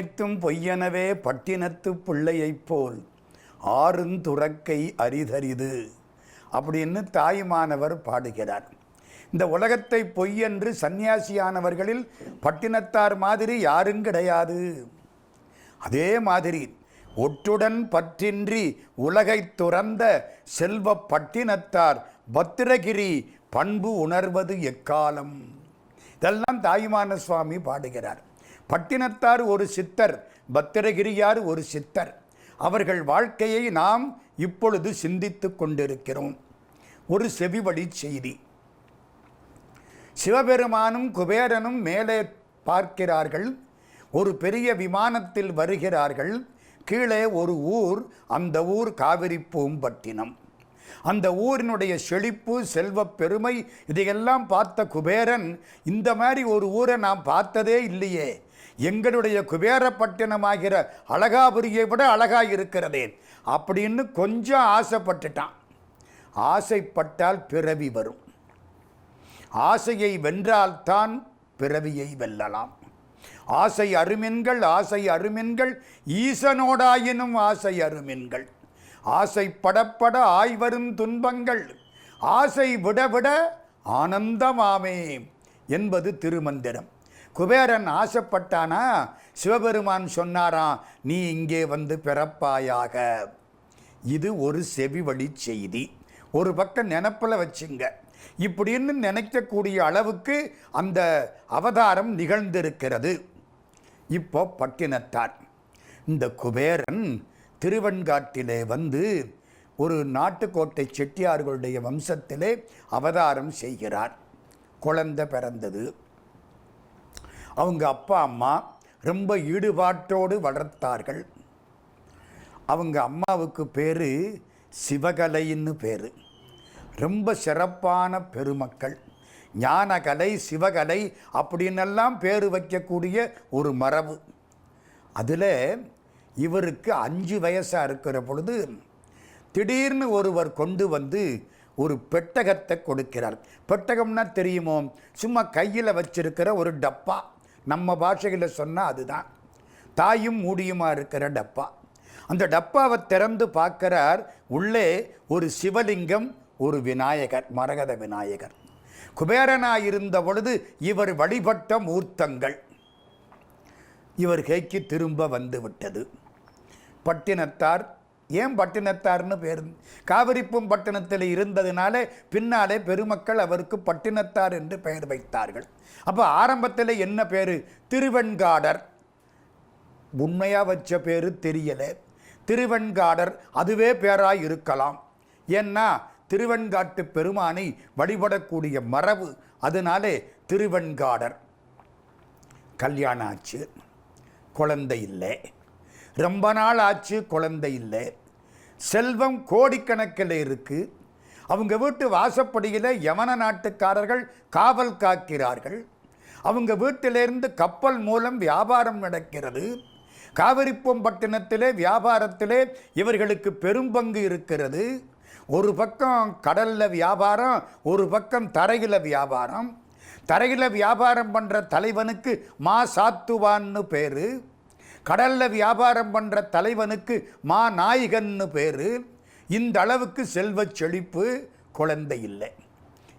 அனைத்தும் பொய்யனவே பட்டினத்து பிள்ளையைப் போல் ஆறுந்துறக்கை அரிதரிது அப்படின்னு தாயுமானவர் பாடுகிறார். இந்த உலகத்தை பொய்யென்று சந்நியாசியானவர்களில் பட்டினத்தார் மாதிரி யாரும் கிடையாது. அதே மாதிரி ஒற்றுடன் பற்றின்றி உலகை துறந்த செல்வ பட்டினத்தார் பத்திரகிரி பண்பு உணர்வது எக்காலம்? இதெல்லாம் தாயுமான சுவாமி பாடுகிறார். பட்டினத்தார் ஒரு சித்தர் பத்திரகிரியார் ஒரு சித்தர். அவர்கள் வாழ்க்கையை நாம் இப்பொழுது சிந்தித்து கொண்டிருக்கிறோம். ஒரு செவிவழி செய்தி. சிவபெருமானும் குபேரனும் மேலே பார்க்கிறார்கள். ஒரு பெரிய விமானத்தில் வருகிறார்கள். கீழே ஒரு ஊர் அந்த ஊர் காவிரி பூம்பட்டினம். அந்த ஊரினுடைய செழிப்பு செல்வப் பெருமை இதையெல்லாம் பார்த்த குபேரன் இந்த மாதிரி ஒரு ஊரை நாம் பார்த்ததே இல்லையே. எங்களுடைய குபேரப்பட்டினமாகிற அழகாபுரியை விட அழகாக இருக்கிறதே அப்படின்னு கொஞ்சம் ஆசைப்பட்டுட்டான். ஆசைப்பட்டால் பிறவி வரும். ஆசையை வென்றால்தான் பிறவியை வெல்லலாம். ஆசை அருமின்கள் ஆசை அருமின்கள் ஈசனோடாயினும் ஆசை அருமின்கள். ஆசை படப்பட ஆய்வரும் துன்பங்கள் ஆசை விட விட ஆனந்தமாமே என்பது திருமந்திரம். குபேரன் ஆசைப்பட்டானா? சிவபெருமான் சொன்னாராம் நீ இங்கே வந்து பிறப்பாயாக. இது ஒரு செவிவழி செய்தி. ஒரு பக்கம் நினப்பில் வச்சுங்க. இப்படின்னு நினைக்கக்கூடிய அளவுக்கு அந்த அவதாரம் நிகழ்ந்திருக்கிறது. இப்போ பட்டினத்தார் இந்த குபேரன் திருவெண்காட்டிலே வந்து ஒரு நாட்டுக்கோட்டை செட்டியார்களுடைய வம்சத்திலே அவதாரம் செய்கிறார். குழந்தை பிறந்தது. அவங்க அப்பா அம்மா ரொம்ப ஈடுபாட்டோடு வளர்த்தார்கள். அவங்க அம்மாவுக்கு பேர் சிவகலைன்னு பேர். ரொம்ப சிறப்பான பெருமக்கள். ஞானகலை சிவகலை அப்படின்னெல்லாம் பேர் வைக்கக்கூடிய ஒரு மரபு. அதில் இவருக்கு அஞ்சு வயசாக இருக்கிற பொழுது திடீர்னு ஒருவர் கொண்டு வந்து ஒரு பெட்டகத்தை கொடுக்கிறார். பெட்டகம்னா தெரியுமோ? சும்மா கையில் வச்சிருக்கிற ஒரு டப்பா. நம்ம பாஷையில் சொன்னால் அதுதான். தாயும் மூடியுமா இருக்கிற டப்பா. அந்த டப்பாவை திறந்து பார்க்கிறார் உள்ளே ஒரு சிவலிங்கம் ஒரு விநாயகர் மரகத விநாயகர். குபேரனாக இருந்த பொழுது இவர் வழிபட்ட மூர்த்தங்கள். இவர் கைக்கு திரும்ப வந்துவிட்டது பட்டினத்தார் ஏன் பட்டினத்தார்னு பேர் காவிரிப்பும் பட்டினத்தில் இருந்ததினால பின்னாலே பெருமக்கள் அவருக்கு பட்டினத்தார் என்று பெயர் வைத்தார்கள். அப்போ ஆரம்பத்தில் என்ன பேர்? திருவெண்காடர். உண்மையாக வச்ச பேர் தெரியலை. திருவெண்காடர் அதுவே பேராக இருக்கலாம். ஏன்னா திருவெண்காட்டு பெருமானை வழிபடக்கூடிய மரபு அதனாலே திருவெண்காடர். கல்யாணம் ஆச்சு. குழந்தை இல்லை. ரொம்ப நாள் ஆச்சு குழந்தை இல்லை. செல்வம் கோடிக்கணக்கில் இருக்குது அவங்க வீட்டு வாசப்படியில் யமன நாட்டுக்காரர்கள் காவல் காக்கிறார்கள். அவங்க வீட்டிலிருந்து கப்பல் மூலம் வியாபாரம் நடக்கிறது. காவிரிப்பம்பட்டினத்திலே வியாபாரத்திலே இவர்களுக்கு பெரும்பங்கு இருக்கிறது. ஒரு பக்கம் கடலில் வியாபாரம் ஒரு பக்கம் தரையில் வியாபாரம். தரையில் வியாபாரம் பண்ணுற தலைவனுக்கு மா சாத்துவான்னு பேர். கடலில் வியாபாரம் பண்ணுற தலைவனுக்கு மா நாயகன்னு பேர். இந்த அளவுக்கு செல்வச் செழிப்பு குழந்தை இல்லை.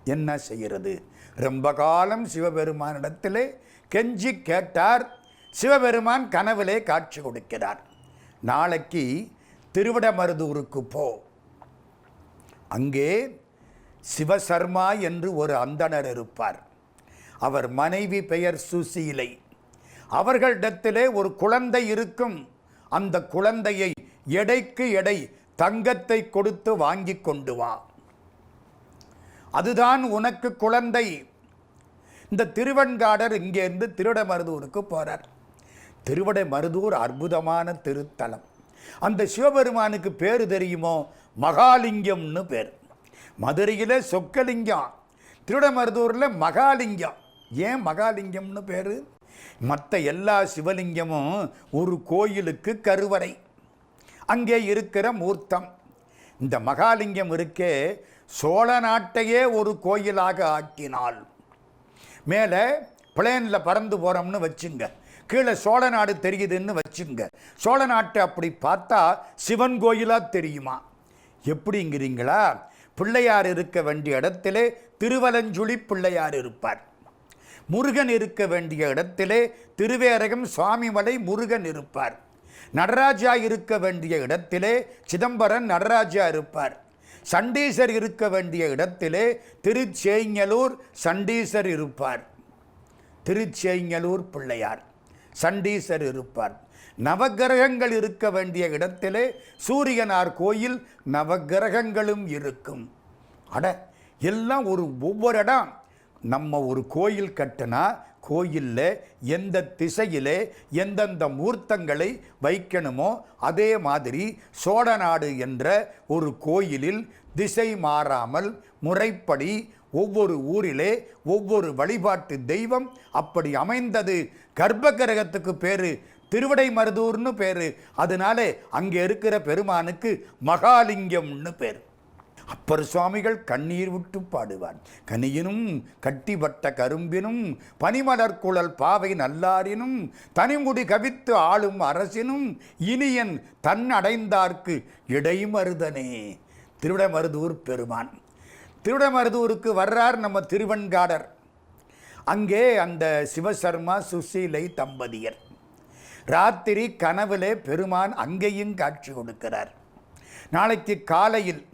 என்ன செய்கிறது ரொம்ப காலம் சிவபெருமானிடத்திலே கெஞ்சி கேட்டார். சிவபெருமான் கனவிலே காட்சி கொடுக்கிறார். நாளைக்கு திருவிடமருதூருக்கு போ. அங்கே சிவசர்மா என்று ஒரு அந்தணர் இருப்பார். அவர் மனைவி பெயர் சுசீலை அவர்களிடத்திலே ஒரு குழந்தை இருக்கும். அந்த குழந்தையை எடைக்கு எடை தங்கத்தை கொடுத்து வாங்கி கொண்டு வா. அதுதான் உனக்கு குழந்தை. இந்த திருவெண்காடர் இங்கேருந்து திருடமருதூருக்கு போகிறார் திருவிடைமருதூர் அற்புதமான திருத்தலம். அந்த சிவபெருமானுக்கு பேர் தெரியுமோ? மகாலிங்கம்னு பேர். மதுரையில் சொக்கலிங்கம். திருடமருதூரில் மகாலிங்கம். ஏன் மகாலிங்கம்னு பேர்? மற்ற எல்லா சிவலிங்கமும் ஒரு கோயிலுக்கு கருவறை. அங்கே இருக்கிற மூர்த்தம். இந்த மகாலிங்கம் இருக்கே சோழ நாட்டையே ஒரு கோயிலாக ஆக்கினாள். மேலே பிளேனில் பறந்து போகிறோம்னு வச்சுங்க. கீழே சோழ நாடு தெரியுதுன்னு வச்சுங்க. சோழ நாட்டை அப்படி பார்த்தா சிவன் கோயிலாக தெரியுமா? எப்படிங்கிறீங்களா? பிள்ளையார் இருக்க வேண்டிய இடத்திலே திருவலஞ்சுழி பிள்ளையார் இருப்பார். முருகன் இருக்க வேண்டிய இடத்திலே திருவேரகம் சுவாமிமலை முருகன் இருப்பார். நடராஜா இருக்க வேண்டிய இடத்திலே சிதம்பரம் நடராஜா இருப்பார். சண்டீசர் இருக்க வேண்டிய இடத்திலே திருச்சேங்கலூர் சண்டீசர் இருப்பார். திருச்சேங்கலூர் பிள்ளையார் சண்டீசர் இருப்பார். நவக்கிரகங்கள் இருக்க வேண்டிய இடத்திலே சூரியனார் கோயில் நவக்கிரகங்களும் இருக்கும். அட எல்லாம் ஒரு ஒவ்வொரு இடம். நம்ம ஒரு கோயில் கட்டினா கோயிலில் எந்த திசையிலே எந்தெந்த மூர்த்தங்களை வைக்கணுமோ அதே மாதிரி சோழநாடு என்ற ஒரு கோயிலில் திசை மாறாமல் முறைப்படி ஒவ்வொரு ஊரிலே ஒவ்வொரு வழிபாட்டு தெய்வம் அப்படி அமைந்தது. கர்ப்பகிரகத்துக்கு பேர் திருவிடை மருதூர்னு பேரு. அதனாலே அங்கே இருக்கிற பெருமானுக்கு மகாலிங்கம்னு பேர். அப்பர் சுவாமிகள் கண்ணீர் விட்டு பாடுவார். கனியினும் கட்டிப்பட்ட கரும்பினும் பனிமலர் குழல் பாவை நல்லாரினும் தனிமுடி கவித்து ஆளும் அரசினும் இனியன் தன் அடைந்தார்க்கு இடைமருதனே. திருவிடமருதூர் பெருமான். திருவிடமருதூருக்கு வர்றார் நம்ம திருவன்காடர் அங்கே அந்த சிவசர்மா சுசீலை தம்பதியர். ராத்திரி கனவிலே பெருமான் அங்கேயும் காட்சி கொடுக்கிறார். நாளைக்கு காலையில்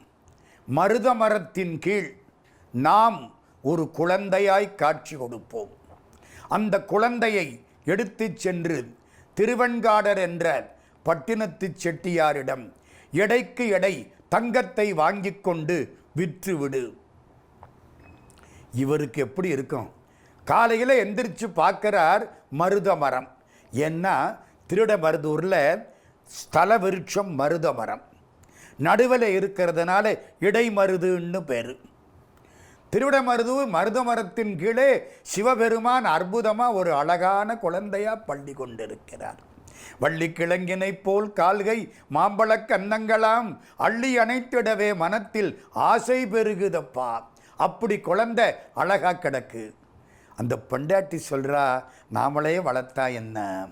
மருத மரத்தின் கீழ் நாம் ஒரு குழந்தையாய் காட்சி கொடுப்போம். அந்த குழந்தையை எடுத்துச் சென்று திருவெண்காடர் என்ற பட்டினத்து செட்டியாரிடம் எடைக்கு எடை தங்கத்தை வாங்கிக் கொண்டு விற்றுவிடு இவருக்கு எப்படி இருக்கும்? காலையில் எந்திரிச்சு பார்க்குறார் மருத மரம் ஏன்னா திருட மருதூரில் ஸ்தல விருட்சம் மருத மரம் நடுவில் இருக்கிறதுனால இடைமருதுன்னு பேர். திருவிடமருது மருத மரத்தின் கீழே சிவபெருமான் அற்புதமாக ஒரு அழகான குழந்தையாக பள்ளி கொண்டிருக்கிறார். வள்ளி கிழங்கினைப் போல் கால்கை மாம்பழக் கன்னங்களாம் அள்ளி அணைத்திடவே மனத்தில் ஆசை பெருகுதப்பா. அப்படி குழந்தை அழகாக கிடக்கு. அந்த பெண்டாட்டி சொல்கிறா நாமளே வளர்த்தா என்ன?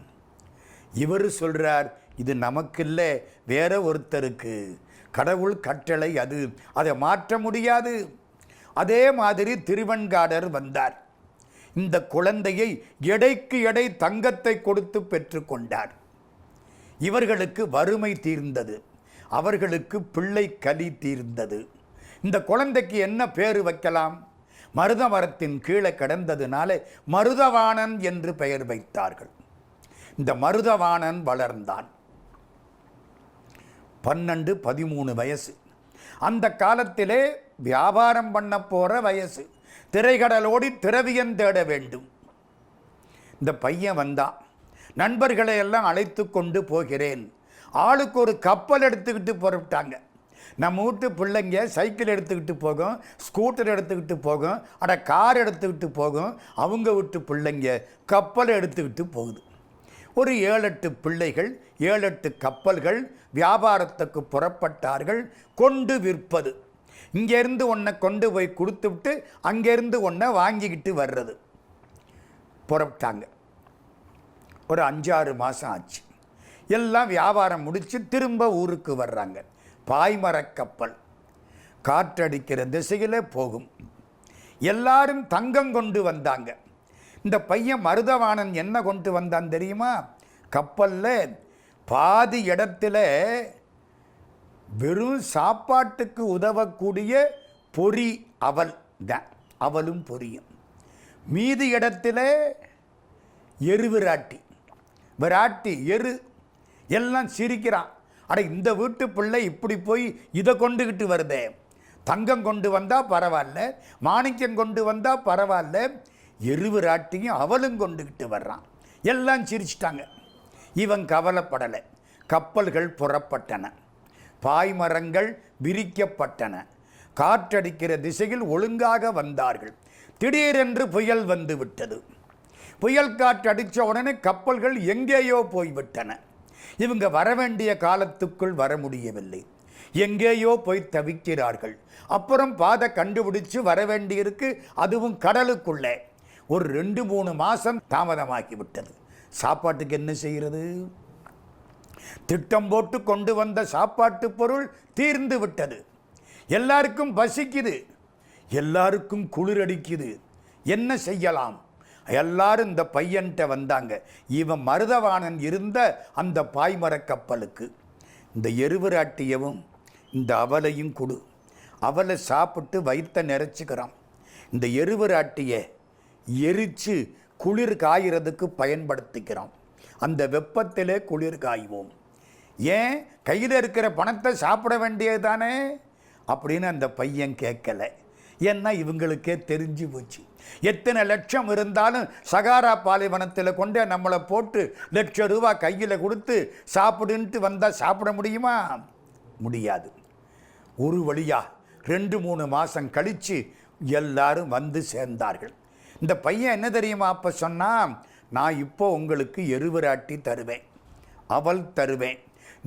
இவர் சொல்கிறார் இது நமக்கு இல்லை வேற ஒருத்தருக்கு. கடவுள் கட்டளை அது. அதை மாற்ற முடியாது. அதே மாதிரி திருவன்காடர் வந்தார். இந்த குழந்தையை எடைக்கு எடை தங்கத்தை கொடுத்து பெற்றுக்கொண்டார் இவர்களுக்கு வறுமை தீர்ந்தது. அவர்களுக்கு பிள்ளை கலி தீர்ந்தது. இந்த குழந்தைக்கு என்ன பேர் வைக்கலாம்? மருத மரத்தின் கீழே கிடந்ததுனால மருதவாணன் என்று பெயர் வைத்தார்கள். இந்த மருதவாணன் வளர்ந்தான். பன்னெண்டு பதிமூணு வயசு. அந்த காலத்திலே வியாபாரம் பண்ண போகிற வயசு. திரைகடலோடி திரவியம் தேட வேண்டும். இந்த பையன் வந்தான். நண்பர்களை எல்லாம் அழைத்து கொண்டு போகிறேன். ஆளுக்கு ஒரு கப்பல் எடுத்துக்கிட்டு புறப்பட்டாங்க. நம்ம வீட்டு பிள்ளைங்க சைக்கிள் எடுத்துக்கிட்டு போகும் ஸ்கூட்டர் எடுத்துக்கிட்டு போகும் அட கார் எடுத்துக்கிட்டு போகும். அவங்க வீட்டு பிள்ளைங்க கப்பல் எடுத்துக்கிட்டு போகுது. ஒரு ஏழெட்டு பிள்ளைகள் ஏழெட்டு கப்பல்கள் வியாபாரத்துக்கு புறப்பட்டார்கள் கொண்டு விற்பது. இங்கேருந்து ஒன்றை கொண்டு போய் கொடுத்துவிட்டு அங்கேருந்து ஒன்றை வாங்கிக்கிட்டு வர்றது. புறப்பட்டாங்க. ஒரு அஞ்சாறு மாதம் ஆச்சு. எல்லாம் வியாபாரம் முடித்து திரும்ப ஊருக்கு வர்றாங்க. பாய்மரக் கப்பல். காற்றடிக்கிற திசையில் போகும். எல்லாரும் தங்கம் கொண்டு வந்தாங்க. இந்த பையன் மருதவாணன் என்ன கொண்டு வந்தான் தெரியுமா? கப்பலில் பாதி இடத்துல வெறும் சாப்பாட்டுக்கு உதவக்கூடிய பொறி அவல் தான் அவலும் பொரியும் மீதி இடத்துல எரு விராட்டி. விராட்டி எரு எல்லாம் சிரிக்கிறான். அட இந்த வீட்டு பிள்ளை இப்படி போய் இதை கொண்டுக்கிட்டு வருதே. தங்கம் கொண்டு வந்தால் பரவாயில்ல மாணிக்கம் கொண்டு வந்தால் பரவாயில்ல எருவராட்டியும் அவலும் கொண்டுக்கிட்டு வர்றான். எல்லாம் சிரிச்சிட்டாங்க. இவன் கவலைப்படலை. கப்பல்கள் புறப்பட்டன. பாய்மரங்கள் விரிக்கப்பட்டன. காற்றடிக்கிற திசையில் ஒழுங்காக வந்தார்கள். திடீரென்று புயல் வந்து விட்டது புயல் காற்று அடித்த உடனே கப்பல்கள் எங்கேயோ போய்விட்டன. இவங்க வர வேண்டிய காலத்துக்குள் வர முடியவில்லை. எங்கேயோ போய் தவிக்கிறார்கள். அப்புறம் பாதை கண்டுபிடிச்சு வர வேண்டியிருக்கு அதுவும் கடலுக்குள்ளே. ஒரு ரெண்டு மூணு மாதம் தாமதமாகி விட்டது சாப்பாட்டுக்கு என்ன செய்கிறது? திட்டம் போட்டு கொண்டு வந்த சாப்பாட்டு பொருள் தீர்ந்து விட்டது. எல்லாருக்கும் பசிக்குது எல்லாருக்கும் குளிரடிக்குது என்ன செய்யலாம்? எல்லாரும் இந்த பையன்கிட்ட வந்தாங்க. இவன் மருதவாணன் இருந்த அந்த பாய்மரக் கப்பலுக்கு. இந்த எருவராட்டியவும் இந்த அவலையும் கொடு. அவலை சாப்பிட்டு வயிற்ற நிறைச்சிக்கிறான். இந்த எருவராட்டியை எரித்து குளிர் காய்கிறதுக்கு பயன்படுத்திக்கிறோம். அந்த வெப்பத்திலே குளிர் காய்வோம். ஏன்? கையில் இருக்கிற பணத்தை சாப்பிட வேண்டியது தானே அப்படின்னு அந்த பையன் கேட்கல. ஏன்னா இவங்களுக்கே தெரிஞ்சு போச்சு. எத்தனை லட்சம் இருந்தாலும் சகாரா பாலைவனத்தில் கொண்டு நம்மளை போட்டு லட்சம் ரூபா கையில் கொடுத்து சாப்பிடுன்ட்டு வந்தால் சாப்பிட முடியுமா? முடியாது. ஒரு வழியாக ரெண்டு மூணு மாதம் கழித்து எல்லாரும் வந்து சேர்ந்தார்கள். இந்த பையன் என்ன தெரியுமா அப்போ சொன்னால் நான் இப்போ உங்களுக்கு எருவராட்டி தருவேன். அவள் தருவேன்.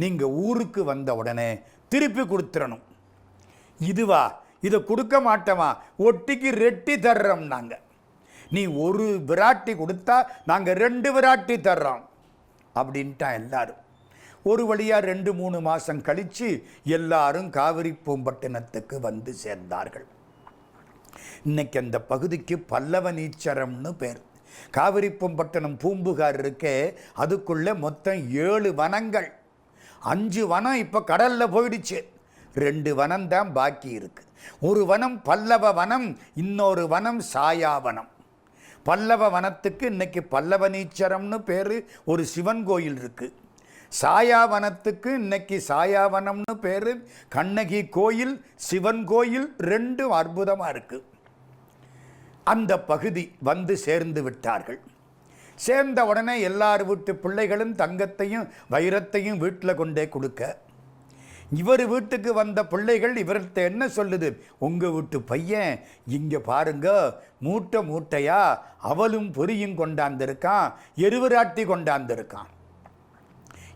நீங்கள் ஊருக்கு வந்த உடனே திருப்பி கொடுத்துடணும் இதுவா? இதை கொடுக்க மாட்டோமா? ஒட்டிக்கு ரெட்டி தர்றோம் நாங்கள் நீ ஒரு விராட்டி கொடுத்தா நாங்கள் ரெண்டு விராட்டி தர்றோம். அப்படின்ட்டான் எல்லாரும். ஒரு வழியாக ரெண்டு மூணு மாதம் கழித்து எல்லாரும் காவிரி பூம்பட்டினத்துக்கு வந்து சேர்ந்தார்கள். இன்னைக்கு அந்த பகுதிக்கு பல்லவ நீச்சரம்னு பேர் காவிரிப்பம்பட்டினம் பூம்புகார் இருக்கே அதுக்குள்ளே மொத்தம் ஏழு வனங்கள். அஞ்சு வனம் இப்போ கடலில் போயிடுச்சு. ரெண்டு வனம் தான் பாக்கி இருக்கு. ஒரு வனம் பல்லவ வனம் இன்னொரு வனம் சாயாவனம் பல்லவ வனத்துக்கு இன்னைக்கு பல்லவனீச்சரம்னு பேர் ஒரு சிவன் கோயில் இருக்குது சாயாவனத்துக்கு இன்னைக்கு சாயாவனம்னு பேர். கண்ணகி கோயில் சிவன் கோயில் ரெண்டும் அற்புதமாக இருக்குது அந்த பகுதி வந்து சேர்ந்து விட்டார்கள். சேர்ந்த உடனே எல்லார் வீட்டு பிள்ளைகளும் தங்கத்தையும் வைரத்தையும் வீட்டில் கொண்டே கொடுக்க. இவர் வீட்டுக்கு வந்த பிள்ளைகள் இவர்கிட்ட என்ன சொல்லுது? உங்கள் வீட்டு பையன் இங்கே பாருங்க மூட்டை மூட்டையா அவளும் பொரியும் கொண்டாந்திருக்கான் எருவராட்டி கொண்டாந்திருக்கான்.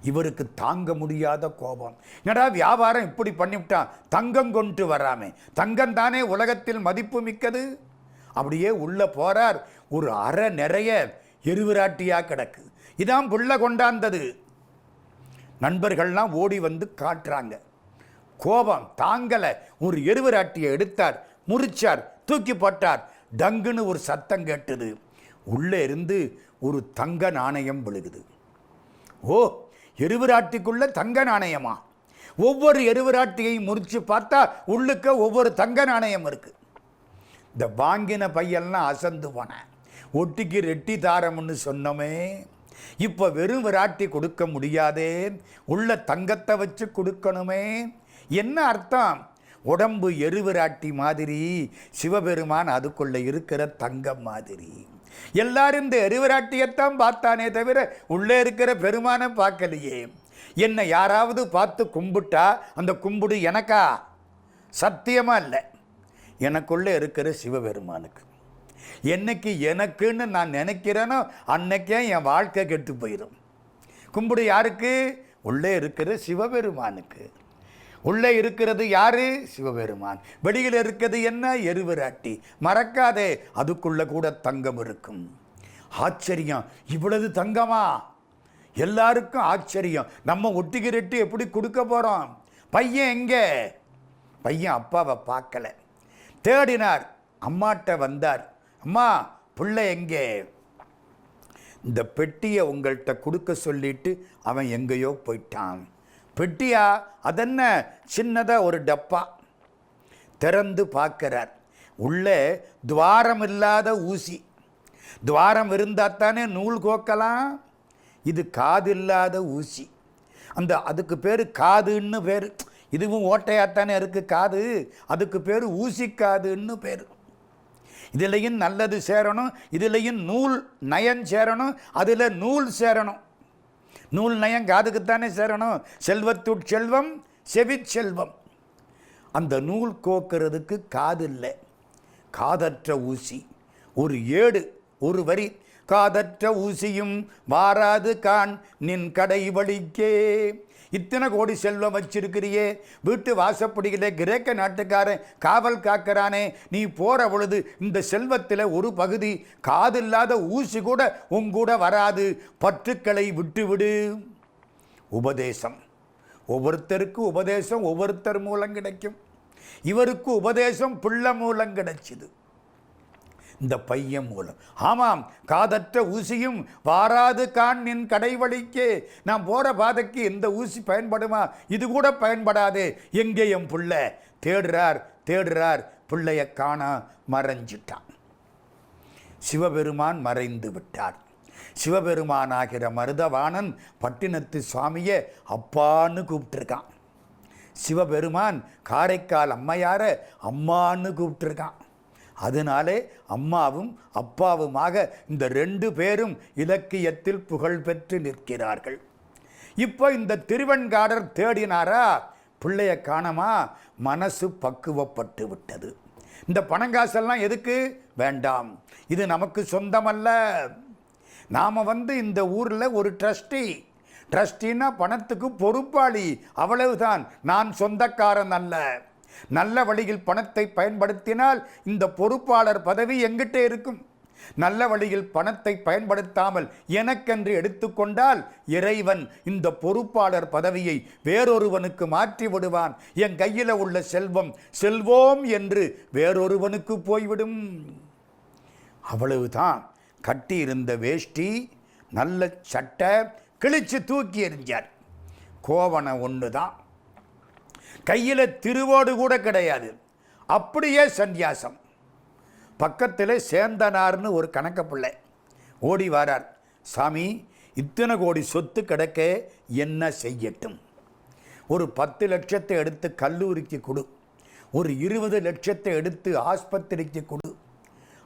இவருக்கு தாங்க முடியாத கோபம். என்னடா வியாபாரம் இப்படி பண்ணிவிட்டான் தங்கம் கொண்டு வராமே. தங்கம் தானே உலகத்தில் மதிப்பு மிக்கது அப்படியே உள்ள போறார். ஒரு அரை நிறைய எருவிராட்டியா கிடக்கு. இதான் புள்ள கொண்டாந்தது. நண்பர்கள்லாம் ஓடி வந்து காட்டுறாங்க. கோபம் தாங்கலை. ஒரு எருவராட்டியை எடுத்தார். முறிச்சார். தூக்கி போட்டார். டங்குன்னு ஒரு சத்தம் கேட்டது. உள்ளே இருந்து ஒரு தங்க நாணயம் விழுகுது. ஓ எருவராட்டிக்குள்ள தங்க நாணயமா? ஒவ்வொரு எருவராட்டியை முறிச்சு பார்த்தா உள்ளுக்க ஒவ்வொரு தங்க நாணயம் இருக்கு. இந்த வாங்கின பையெல்லாம் அசந்து போனேன் ஒட்டிக்கு ரெட்டி தாரம்னு சொன்னோமே. இப்போ வெறும் விராட்டி கொடுக்க முடியாதே. உள்ள தங்கத்தை வச்சு கொடுக்கணுமே. என்ன அர்த்தம்? உடம்பு எருவிராட்டி மாதிரி சிவபெருமான் அதுக்குள்ளே இருக்கிற தங்கம் மாதிரி. எல்லாரும் இந்த எரிவராட்டியைத்தான் பார்த்தானே தவிர உள்ளே இருக்கிற பெருமானை பார்க்கலையே. என்னை யாராவது பார்த்து கும்பிட்டா அந்த கும்பிடு எனக்கா? சத்தியமாக இல்லை. எனக்குள்ளே இருக்கிற சிவபெருமானுக்கு. என்னைக்கு எனக்குன்னு நான் நினைக்கிறேனோ அன்னைக்கே என் வாழ்க்கை கெட்டு போயிடும் கும்பிடு யாருக்கு? உள்ளே இருக்கிற சிவபெருமானுக்கு. உள்ளே இருக்கிறது யாரு? சிவபெருமான். வெளியில் இருக்கிறது என்ன? எருவராட்டி மறக்காதே அதுக்குள்ள கூட தங்கம் இருக்கும். ஆச்சரியம். இவ்வளவு தங்கமா? எல்லாருக்கும் ஆச்சரியம். நம்ம ஒட்டிக்கிரட்டி எப்படி கொடுக்க போகிறோம் பையன் எங்கே? பையன் அப்பாவை பார்க்கல. தேடினார். அம்மாட்ட வந்தார். அம்மா பிள்ளை எங்கே? இந்த பெட்டியை உங்கள்கிட்ட கொடுக்க சொல்லிட்டு அவன் எங்கேயோ போயிட்டான். பெட்டியா? அதென்ன? சின்னதாக ஒரு டப்பா. திறந்து பார்க்கிறார். உள்ளே துவாரம் இல்லாத ஊசி. துவாரம் இருந்தால் தானே நூல் கோக்கலாம்? இது காது இல்லாத ஊசி. அந்த அதுக்கு பேர் காதுன்னு பேர். இதுவும் ஓட்டையாத்தானே இருக்குது காது. அதுக்கு பேர் ஊசி காதுன்னு பேர். இதுலேயும் நல்லது சேரணும். இதுலேயும் நூல் நயம் சேரணும். அதில் நூல் சேரணும். நூல் நயம் காதுக்குத்தானே சேரணும்? செல்வத்துட் செல்வம் செவிச்செல்வம் அந்த நூல் கோக்கிறதுக்கு காது இல்லை. காதற்ற ஊசி. ஒரு ஏடு ஒரு வரி. காதற்ற ஊசியும் வாராது கான் நின் கடை வழிக்கே. இத்தனை கோடி செல்வம் வச்சிருக்கிறியே. வீட்டு வாசப்படியிலே கிரேக்க நாட்டுக்காரன் காவல் காக்கிறானே. நீ போகிற பொழுது இந்த செல்வத்தில் ஒரு பகுதி காதில்லாத ஊசி கூட உங்கூட வராது. பற்றுக்களை விட்டுவிடு. உபதேசம். ஒவ்வொருத்தருக்கு உபதேசம் ஒவ்வொருத்தர் மூலம் கிடைக்கும். இவருக்கு உபதேசம் பிள்ளை மூலம் கிடைச்சிது. இந்த பையன் மூலம். ஆமாம் காதற்ற ஊசியும் வாராது கான் நின் கடைவழிக்கே. நான் போகிற பாதைக்கு எந்த ஊசி பயன்படுமா? இது கூட பயன்படாதே. எங்கே என் பிள்ளை? தேடுறார் தேடுறார். பிள்ளைய காண மறைஞ்சிட்டான். சிவபெருமான் மறைந்து விட்டார். சிவபெருமானாகிற மருதவாணன் பட்டினத்து சுவாமியை அப்பான்னு கூப்பிட்டுருக்கான். சிவபெருமான் காரைக்கால் அம்மையார அம்மான்னு கூப்பிட்டுருக்கான். அதனாலே அம்மாவும் அப்பாவுமாக இந்த ரெண்டு பேரும் இலக்கியத்தில் புகழ் பெற்று நிற்கிறார்கள். இப்போ இந்த திருவெண்காடர் தேடினாரா? பிள்ளைய காணமா? மனசு பக்குவப்பட்டு விட்டது. இந்த பணங்காசெல்லாம் எதுக்கு? வேண்டாம். இது நமக்கு சொந்தமல்ல. நாம் வந்து இந்த ஊரில் ஒரு ட்ரஸ்டி. ட்ரஸ்டின்னா பணத்துக்கு பொறுப்பாளி. அவ்வளவுதான். நான் சொந்தக்காரன் அல்ல. நல்ல வழியில் பணத்தை பயன்படுத்தினால் இந்த பொறுப்பாளர் பதவி எங்கிட்ட இருக்கும். நல்ல வழியில் பணத்தை பயன்படுத்தாமல் எனக்கென்று எடுத்துக்கொண்டால் இறைவன் இந்த பொறுப்பாளர் பதவியை வேறொருவனுக்கு மாற்றி விடுவான். என் கையில் உள்ள செல்வம் செல்வோம் என்று வேறொருவனுக்கு போய்விடும். அவ்வளவுதான். கட்டியிருந்த வேஷ்டி நல்ல சட்டை கிழிச்சு தூக்கி எறிஞ்சார். கோவணம் ஒன்று தான் கையில் திருவோடு கூட கிடையாது. அப்படியே சந்நியாசம். பக்கத்தில் சேந்தனார்னு ஒரு கணக்க பிள்ளை. ஓடி வாரார். சாமி இத்தனை கோடி சொத்து கிடக்க என்ன செய்யட்டும்? ஒரு பத்து லட்சத்தை எடுத்து கல்லூரிக்கு கொடு. ஒரு இருபது லட்சத்தை எடுத்து ஆஸ்பத்திரிக்கு கொடு.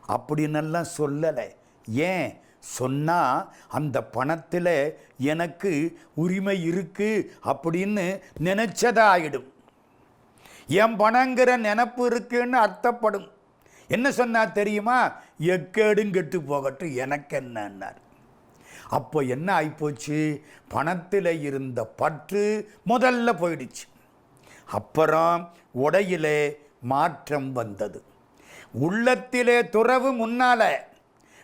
அப்படின்னெல்லாம் சொல்லலை. ஏன்? சொன்னால் அந்த பணத்தில் எனக்கு உரிமை இருக்குது அப்படின்னு நினச்சதாயிடும். என் பணங்கிற நினப்பு இருக்குன்னு அர்த்தப்படும். என்ன சொன்னா தெரியுமா? எக்கேடும் கெட்டு போகட்டும் எனக்கு என்னன்னார் அப்போ என்ன ஆகிப்போச்சு பணத்தில் இருந்த பற்று முதல்ல போயிடுச்சு. அப்புறம் உடையிலே மாற்றம் வந்தது. உள்ளத்திலே துறவு முன்னால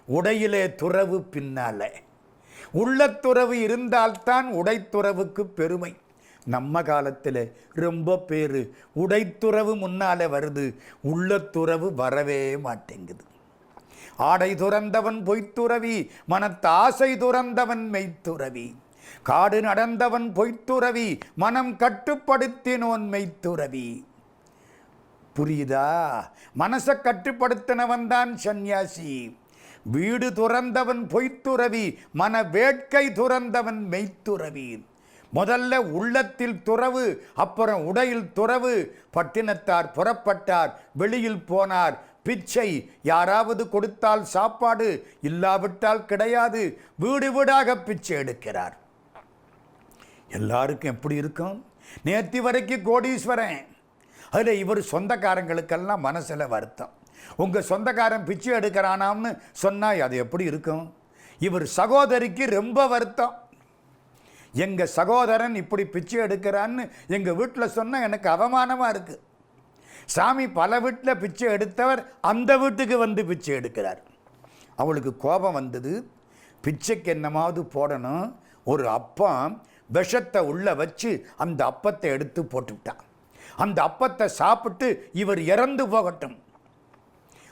உடையிலே துறவு பின்னால. உள்ளத்துறவு இருந்தால்தான் உடைத்துறவுக்கு பெருமை. நம்ம காலத்தில் ரொம்ப பேர் உடைத்துறவு முன்னால் வருது உள்ளத்துறவு வரவே மாட்டேங்குது. ஆடை துறந்தவன் பொய்த்துறவி மனத்து ஆசை துறந்தவன் மெய்த்துறவி. காடு நடந்தவன் பொய்த்துறவி மனம் கட்டுப்படுத்தினோன் மெய்த்துறவி. புரியுதா? மனசை கட்டுப்படுத்தினவன் தான் சந்நியாசி. வீடு துறந்தவன் பொய்த்துறவி மன வேட்கை துறந்தவன் மெய்த்துறவி. முதல்ல உள்ளத்தில் துறவு அப்புறம் உடையில் துறவு. பட்டினத்தார் புறப்பட்டார் வெளியில் போனார். பிச்சை யாராவது கொடுத்தால் சாப்பாடு இல்லாவிட்டால் கிடையாது. வீடு வீடாக பிச்சை எடுக்கிறார். எல்லாருக்கும் எப்படி இருக்கும்? நேற்று வரைக்கும் கோடீஸ்வரன். அதில் இவர் சொந்தக்காரங்களுக்கெல்லாம் மனசில் வருத்தம். உங்கள் சொந்தக்காரன் பிச்சை எடுக்கிறானாம்னு சொன்னால் அது எப்படி இருக்கும்? இவர் சகோதரிக்கு ரொம்ப வருத்தம். எங்கள் சகோதரன் இப்படி பிச்சை எடுக்கிறான்னு எங்கள் வீட்டில் சொன்னால் எனக்கு அவமானமாக இருக்குது சாமி பல வீட்டில் பிச்சை எடுத்தவர் அந்த வீட்டுக்கு வந்து பிச்சை எடுக்கிறார். அவளுக்கு கோபம் வந்தது. பிச்சைக்கு என்னமாவது போடணும். ஒரு அப்பம் விஷத்தை உள்ளே வச்சு அந்த அப்பத்தை எடுத்து போட்டுவிட்டான். அந்த அப்பத்தை சாப்பிட்டு இவர் இறந்து போகட்டும்.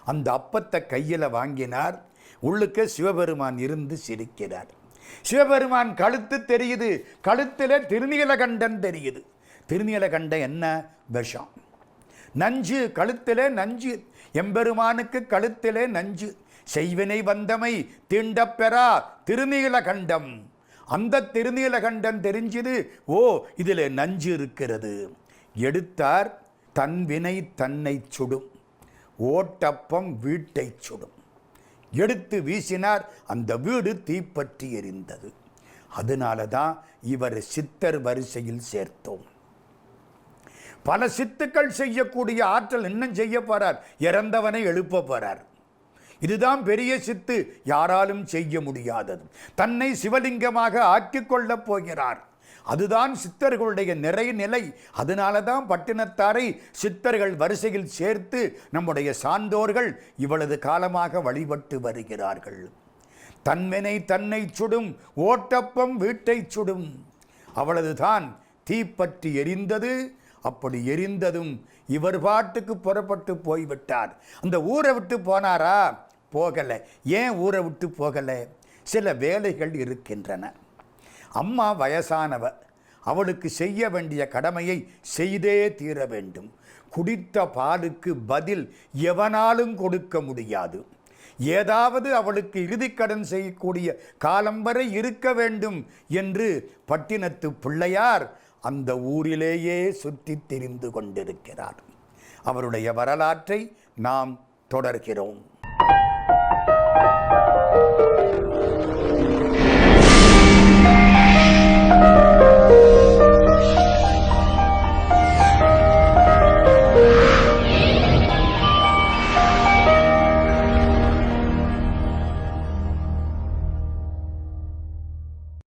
அந்த அப்பத்தை கையில் வாங்கினார். உள்ளுக்க சிவபெருமான் இருந்து சிரிக்கிறார். சிவபெருமான் கழுத்து தெரியுது. கழுத்தில் திருநீலகண்டன் தெரியுது. திருநீலகண்டன் என்ன? விஷம். நஞ்சு கழுத்தில் நஞ்சு. எம்பெருமானுக்கு கழுத்தில் நஞ்சு. செய்வினை வந்தமை தீண்டப்பெறா திருநீலகண்டம் அந்த திருநீலகண்டன் தெரிஞ்சுது. ஓ இதில் நஞ்சு இருக்கிறது. எடுத்தார் தன் வினை தன்னை சுடும். ஓட்டப்பம் வீட்டை சுடும். எடுத்து வீசினார். அந்த வீடு தீப்பற்றி எரிந்தது. அதனால தான் இவர் சித்தர் வரிசையில் சேர்த்தோம். பல சித்துக்கள் செய்யக்கூடிய ஆற்றல் இன்னும் செய்ய போறார். இறந்தவனை எழுப்ப போறார். இதுதான் பெரிய சித்து. யாராலும் செய்ய முடியாதது. தன்னை சிவலிங்கமாக ஆக்கிக் கொள்ளப் போகிறார். அதுதான் சித்தர்களுடைய நிறைநிலை அதனால தான் பட்டினத்தாரை சித்தர்கள் வரிசையில் சேர்த்து நம்முடைய சான்றோர்கள் இவ்வளவு காலமாக வழிபட்டு வருகிறார்கள். தன்வினை தன்னை சுடும் ஓட்டப்பம் வீட்டை சுடும். அவளது தான் தீப்பற்றி எரிந்தது. அப்படி எரிந்ததும் இவர் பாட்டுக்கு புறப்பட்டு போய்விட்டார். அந்த ஊரை விட்டு போனாரா? போகலை. ஏன் ஊரை விட்டு போகலை? சில வேலைகள் இருக்கின்றன. அம்மா வயசானவ அவளுக்கு செய்ய வேண்டிய கடமையை செய்தே தீர வேண்டும். குடித்த பாலுக்கு பதில் எவனாலும் கொடுக்க முடியாது. ஏதாவது அவளுக்கு இறுதிக்கடன் செய்யக்கூடிய காலம் வரை இருக்க வேண்டும் என்று பட்டினத்து பிள்ளையார் அந்த ஊரிலேயே சுற்றித் திரிந்து கொண்டிருக்கிறார். அவருடைய வரலாற்றை நாம் தொடர்கிறோம்.